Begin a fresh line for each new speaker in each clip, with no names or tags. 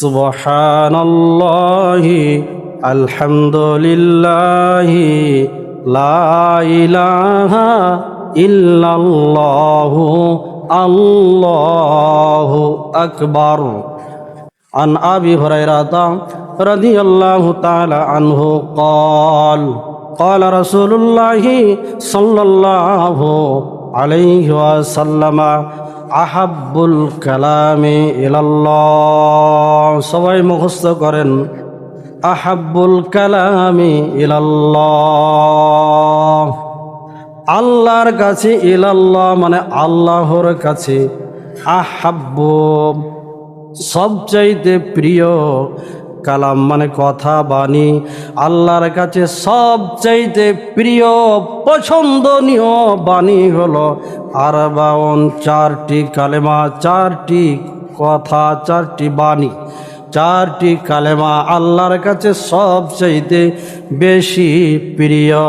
সুবহানাল্লাহি আলহামদুলিল্লাহি লা ইলাহা ইল্লাল্লাহু আল্লাহু আকবার عن أبي هريرة رضي الله تعالى عنه قال قال رسول الله صلى الله عليه وسلم আহাব্বুল কালামি ইলাল্লাহ। সবাই মুখস্থ করেন আহাবুল কালামি ইলাল্লাহ। আল্লাহর কাছে ইলাল্লাহ মানে আল্লাহর কাছে আহাব্ব। সবচাইতে প্রিয় কালাম মানে কথা, বাণী। আল্লাহর কাছে সবচাইতে প্রিয়, পছন্দনীয় বাণী হলো আর বাউন চারটি কালেমা, চারটি কথা, চারটি বাণী। চারটি কালেমা আল্লাহর কাছে সবচাইতে বেশি প্রিয়।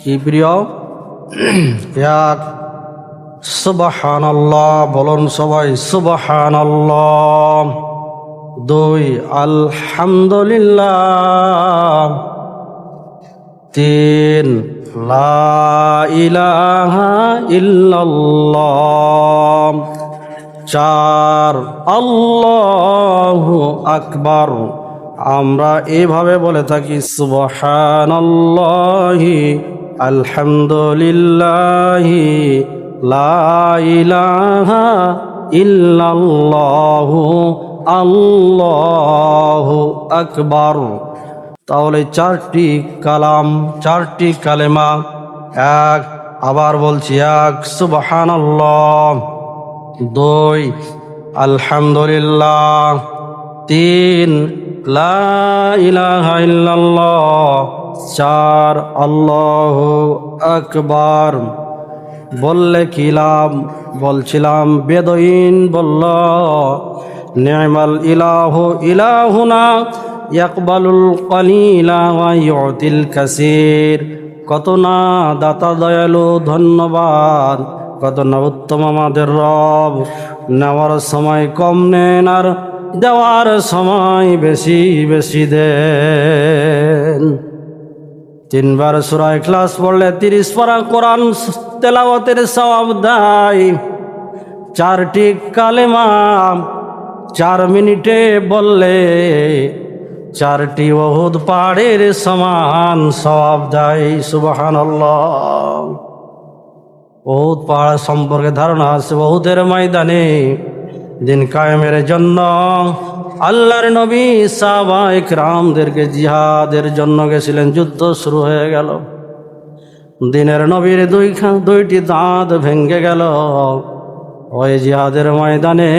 কি প্রিয়? এক সুবাহান বলুন সবাই সুবাহান দুই, আলহামদুলিল্লাহ। তিন, লা ইলাহা ইল্লাল্লাহ। চার, আল্লাহু আকবার। আমরা এভাবে বলে থাকি, সুবহানাল্লাহি, আলহামদুলিল্লাহি, লা ইলাহা ইল্লাল্লাহু আল্লাহু আকবার। তাহলে চারটি কালাম, চারটি কালেমা, এক, আবার বলছি এক, সুবহানাল্লাহ। দুই, আলহামদুলিল্লাহ। তিন চার, আল্লাহ আকবার। বললে কি লাভ? বলছিলাম, বেদইন বলল নিয়মাল ইলাহ ইলাহুনা ইয়াকবালুল কলিলা ওয়া ইউতিল কাসির। কত না দাতা দয়ালু, ধন্যবাদ। কত না উত্তম আমাদের রব। নেওয়ার সময় কম নেন আর দেওয়ার সময় বেশি বেশি দেন। তিনবার সুরায় ক্লাস পড়লে তিরিশ পারা কোরআন তেলাওয়াতের সওয়াব দেয়। চারটি কালেমা চার মিনিটে বললে, চারটি বহুত পাহাড়ের সমান সওয়াব দেয় সুবাহান বহুত পাহাড় সম্পর্কে ধারণা আছে বহুতের ময়দানে দিন কায়েমের জন্য আল্লাহর নবী সাহবা ইকরামদেরকে জিহাদের জন্য গেছিলেন, যুদ্ধ শুরু হয়ে গেল। দিনের নবীর দুই দুইটি দাঁত ভেঙ্গে গেল। ওই জিহাদের ময়দানে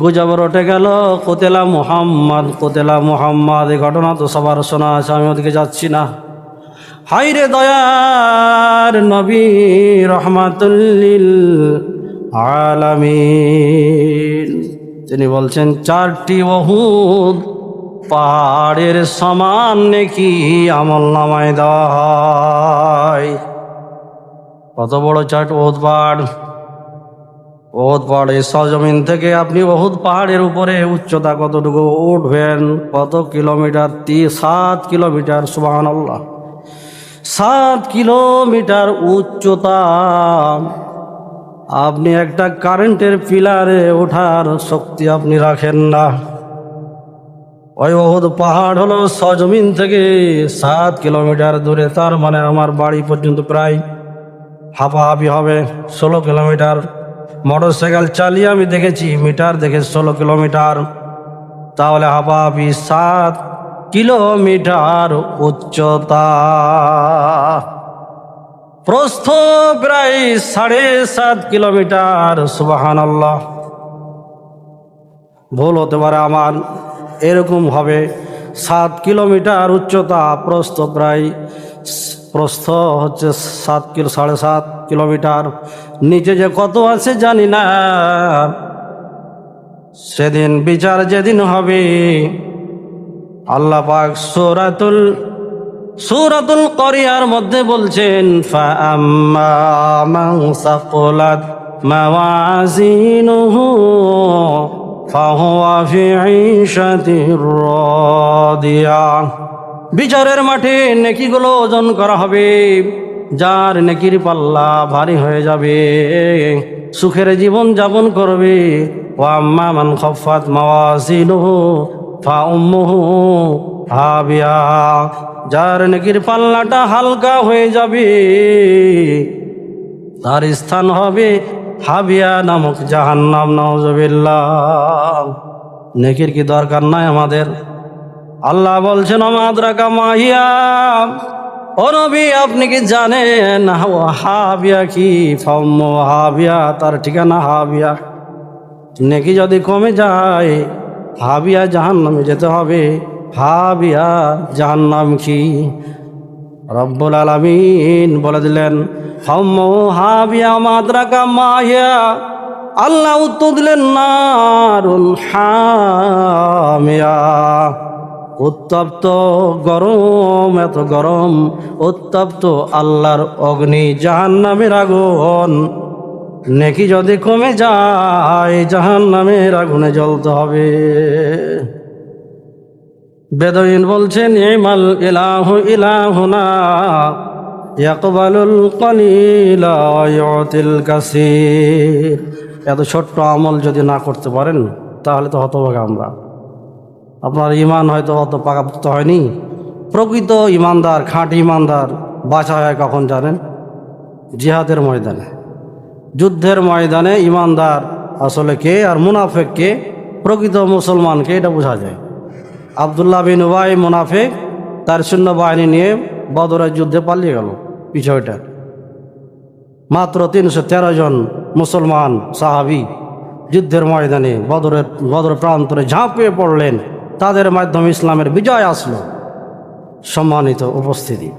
গুজব রটে গেল, কোতেলা মুহাম্মদ কোতেলা মুহাম্মদ, এই ঘটনা তো সবার শোনা আছে, আমি ওদিকে যাচ্ছি না। হাইরে দয়ার নবী রহমাতুল্লিল আলামিন, তিনি বলছেন, চারটি বহুত পাহাড়ের সমান নাকি আমল নামায় হয়। কত বড় চারটি বহুত পাহাড়? বহুত পাহাড়, এই সজমিন থেকে আপনি বহুত পাহাড়ের উপরে উচ্চতা কতটুকু উঠবেন? কত কিলোমিটার? তি, সাত কিলোমিটার সুবাহ আল্লাহ সাত কিলোমিটার উচ্চতা। আপনি একটা কারেন্টের পিলারে ওঠার শক্তি আপনি রাখেন না। ওই বহুত পাহাড় হলো সজমিন থেকে সাত কিলোমিটার দূরে। তার মানে আমার বাড়ি পর্যন্ত প্রায় হাফাহাফি হবে, ষোলো কিলোমিটার। মোটর সাইকেল চালিয়ে আমি দেখেছি মিটার দেখে ষোলো কিলোমিটার। তাহলে হাঁপাহাপি সাত কিলোমিটার উচ্চতা। প্রস্থ প্রায় সাড়ে সাত কিলোমিটার সুবাহান আল্লাহ ভুল হতে পারে আমার, এরকম হবে। সাত কিলোমিটার উচ্চতা, প্রস্থ প্রায় প্রস্থ হচ্ছে সাত কিলো, সাড়ে সাত কিলোমিটার। নিচে যে কত আছে জানি না। সেদিন বিচার যেদিন হবে, আল্লাহ পাক সুরাতুল সুরাতুল করিয়ার মধ্যে বলছেন সাফলাত মাওয়াজিনুহু, ফাহুয়া ফি বিচারের মাঠে নেকিগুলো ওজন করা হবে। যার নেকির পাল্লা ভারী হয়ে যাবে। সুখের জীবন যাপন করবে। ও আম্মা মান খফাত মাওয়াজিনুহু ফা উম্মুহু হাবিয়া। যার নেকির পাল্লাটা হালকা হয়ে যাবে, তার স্থান হবে হাবিয়া নামক জাহান্নাম। নওজবিল্লাহ নেকির কি দরকার নাই আমাদের? আল্লাহ বলছেন আমাদরাকা মাহিয়া। আপনি কি জানেন হাবিয়া কি? হাবিয়া, তার ঠিকানা হাবিয়া। নেকি যদি কমে যায়, হাবিয়া জাহান্নামে যেতে হবে। হাবিয়া জাহান্নাম কি? রব্বুল আলামিন বলে দিলেন হম হাবিয়া মাদ্রাকা মাহিয়া। আল্লাহ উত্তর দিলেন নারুন হামিয়া। উত্তপ্ত গরম, এত গরম, উত্তপ্ত আল্লাহর অগ্নি জাহান জাহান্নামের আগুন। নেকি যদি কমে যায় জাহান জাহান্নামের আগুনে জ্বলতে হবে। বেদইন বলছেন, ইমাল ইলাহু ইলাহুনা, ইয়াকবালুল কলিলা কাসীর। এত ছোট্ট আমল যদি না করতে পারেন, তাহলে তো হতভাগা আমরা। আপনার ইমান হয়তো অত পাকাপোক্ত হয়নি। প্রকৃত ইমানদার, খাঁটি ইমানদার বাঁচা হয় কখন জানেন? জিহাদের ময়দানে। যুদ্ধের ময়দানে ইমানদার আসলে কে আর মুনাফেক কে? প্রকৃত মুসলমানকে এটা বোঝা যায়। আবদুল্লাহ বিন উবাই মুনাফেক তার বাহিনী নিয়ে বদরের যুদ্ধে পালিয়ে গেল। বিষয়টা। মাত্র তিনশো তেরো জন মুসলমান সাহাবি যুদ্ধের ময়দানে বদরের বদর প্রান্তরে ঝাঁপিয়ে পড়লেন। তাদের মাধ্যমে ইসলামের বিজয় আসলো। সম্মানিত উপস্থিতি।